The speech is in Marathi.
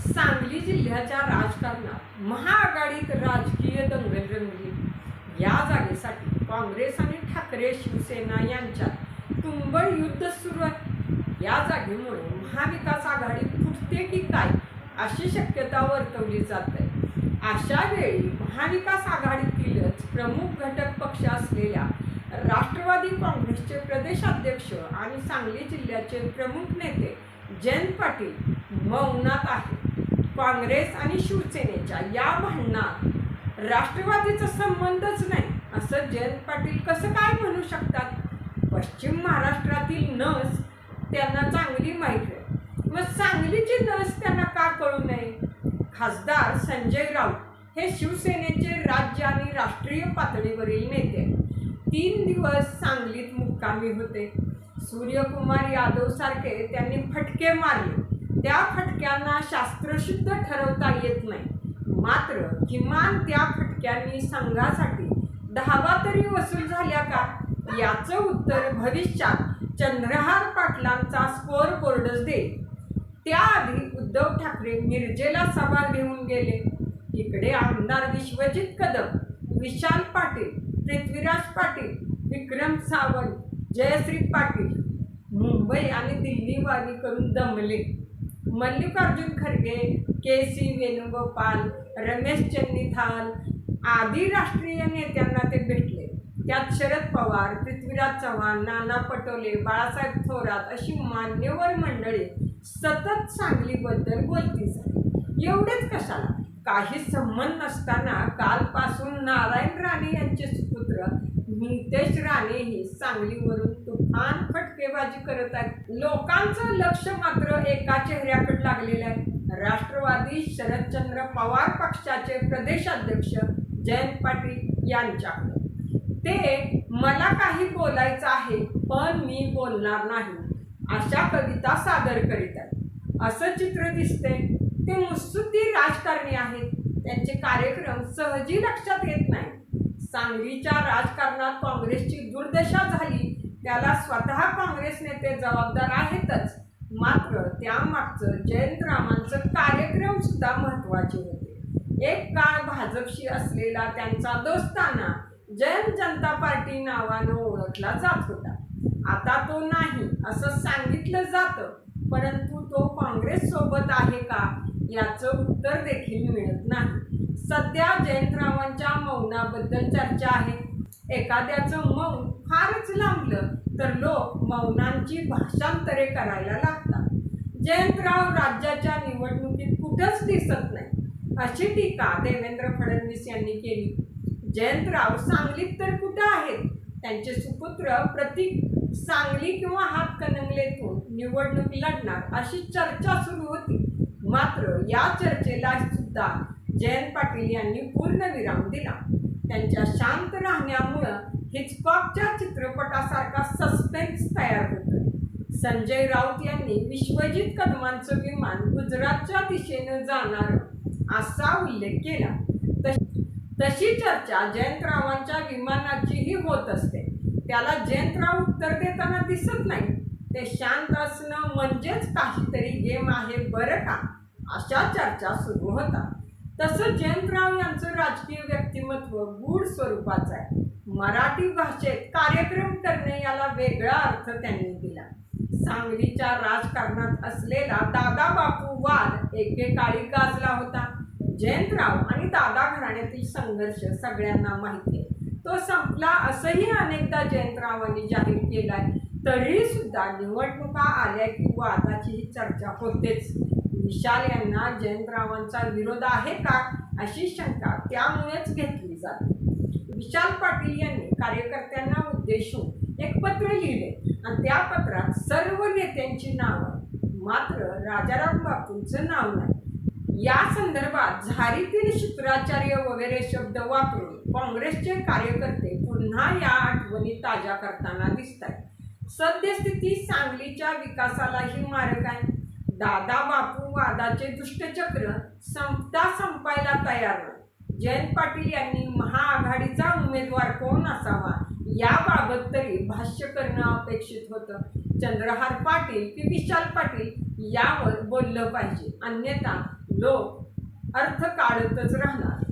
सांगली जिल्ह्याच्या राजकारणात महाआघाडीत राजकीय दंगल रंगली या जागेसाठी काँग्रेस आणि ठाकरे शिवसेना यांच्यात तुंबळ युद्ध सुरू आहे. या जागेमुळे महाविकास आघाडी फुटते की काय अशी शक्यता वर्तवली जाते अशा वेळी महाविकास आघाडीतीलच प्रमुख घटक पक्ष असलेल्या राष्ट्रवादी काँग्रेसचे प्रदेशाध्यक्ष आणि सांगली जिल्ह्याचे प्रमुख नेते जयंत पाटील मौनात आहेत. काँग्रेस आणि शिवसेनेच्या या भांडणात राष्ट्रवादीचा संबंधच नाही. असं जयंत पाटील कसं काय म्हणू शकतात? पश्चिम महाराष्ट्रातील नस त्यांना चांगली माहीत आहे. मग सांगलीची नस त्यांना का कळू नये? खासदार संजय राऊत हे शिवसेनेचे राज्य आणि राष्ट्रीय पातळीवरील नेते. तीन दिवस सांगलीत मुक्कामी होते. सूर्यकुमार यादव सारखे त्यांनी फटके मारले. त्या फटक्यांना शास्त्रशुद्ध ठरवता येत नाही. मात्र किमान त्या फटक्यांनी संघासाठी दहावा तरी वसूल झाल्या का? याचं उत्तर भविष्यात चंद्रहार पाटलांचा स्कोअर बोर्डच देईल. त्याआधी उद्धव ठाकरे मिरजेला सभा घेऊन गेले. इकडे आमदार विश्वजित कदम विशाल पाटील पृथ्वीराज पाटील विक्रम सावंत जयश्री पाटील मुंबई आणि दिल्ली वारी करून दमले. मल्लिकार्जुन खरगे के सी वेणुगोपाल रमेश चन्नीथान आदी राष्ट्रीय नेत्यांना ते भेटले. त्यात शरद पवार पृथ्वीराज चव्हाण नाना पटोले बाळासाहेब थोरात अशी मान्यवर मंडळी सतत सांगलीबद्दल बोलती झाली. एवढेच कशाला? काही संबंध नसताना कालपासून नारायण राणे यांचे सुपुत्र नितेश राणेही सांगलीवरून तुफान फटकेबाजी करत आहेत. लोकांचं लक्ष मात्र एका चेहऱ्याकडे लागलेलं आहे. राष्ट्रवादी शरदचंद्र पवार पक्षाचे प्रदेशाध्यक्ष जयंत पाटील यांच्याकडे ते मला काही बोलायचं आहे पण मी बोलणार नाही. अशा कविता सादर करीत आहेत. असं चित्र दिसते ते मुत्सुद्धी राजकारणी आहेत. त्यांचे कार्यक्रम सहजी लक्षात येत नाही सांगलीच्या राजकारणात त्याला स्वतः काँग्रेस नेते जबाबदार आहेतच. मात्र त्यामागचं जयंतरामांचं कार्यक्रम सुद्धा महत्त्वाचे होते. एक काळ भाजपशी असलेला त्यांचा दोस्ताना जयंत जनता पार्टी नावानं ओळखला जात होता. आता तो नाही असं सांगितलं जातं परंतु तो काँग्रेस सोबत आहे का याचं उत्तर देखील मिळत नाही. सध्या जयंतरावांच्या मौनाबद्दल चर्चा आहे. एखाद्याचं मौन फारच लांबलं तर लोक मौनांची भाषांतरे करायला लागतात. जयंतराव राज्याच्या निवडणुकीत कुठंच दिसत नाही अशी टीका देवेंद्र फडणवीस यांनी केली. जयंतराव सांगलीत तर कुठं आहेत? त्यांचे सुपुत्र प्रतीक सांगली किंवा हातकणंगलेतून निवडणूक लढणार अशी चर्चा सुरू होती. मात्र या चर्चेला सुद्धा जयंत पाटील यांनी पूर्णविराम दिला. त्यांच्या शांत राहण्यामुळे हिचकॉकच्या चित्रपटासारखा सस्पेन्स तयार होतो संजय राऊत यांनी विश्वजित कदमांचं विमान गुजरातच्या दिशेनं जाणार असा उल्लेख केला. तशी चर्चा जयंतरावांच्या विमानाचीही होत असते. त्याला जयंतराव उत्तर देताना दिसत नाही. ते शांत असणं म्हणजेच काहीतरी गेम आहे बरं का? अशा चर्चा सुरू होतात. तसं जयंतराव यांचं राजकीय व्यक्तिमत्व गूढ स्वरूपाचं आहे. मराठी भाषेत कार्यक्रम करणे याला वेगळा अर्थ त्यांनी दिला. सांगलीच्या राजकारणात असलेला दादा बापू वाद एकेकाळी गाजला होता. जयंतराव आणि दादा घराण्यातील संघर्ष सगळ्यांना माहिती आहे. तो संपला असंही अनेकदा जयंतरावांनी जाहीर केलाय. तरी सुद्धा निवडणुका आल्या की वादाचीही चर्चा होतेच. विशाल यांना जयंतरावांचा विरोध आहे का अशी शंका त्यामुळेच घेतली जाते. विशाल पाटील यांनी कार्यकर्त्यांना उद्देशून एक पत्र लिहिले. आणि त्या पत्रात सर्व नेत्यांची नावं मात्र राजाराम बापूंचं नाव नाही. या संदर्भात झारीतील शुक्राचार्य वगैरे शब्द वापरून काँग्रेसचे कार्यकर्ते पुन्हा या आठवणी ताज्या करताना दिसत आहेत सद्यस्थिती सांगलीच्या विकासालाही मारक आहे. दादा बापू वादाचे दुष्टचक्र संपता संपायला तयार नाही. जयंत पाटील यांनी महाआघाडीचा उमेदवार कोण असावा याबाबत तरी भाष्य करणं अपेक्षित होतं. चंद्रहार पाटील की विशाल पाटील यावर बोललं पाहिजे. अन्यथा लोक अर्थ काढतच राहणार.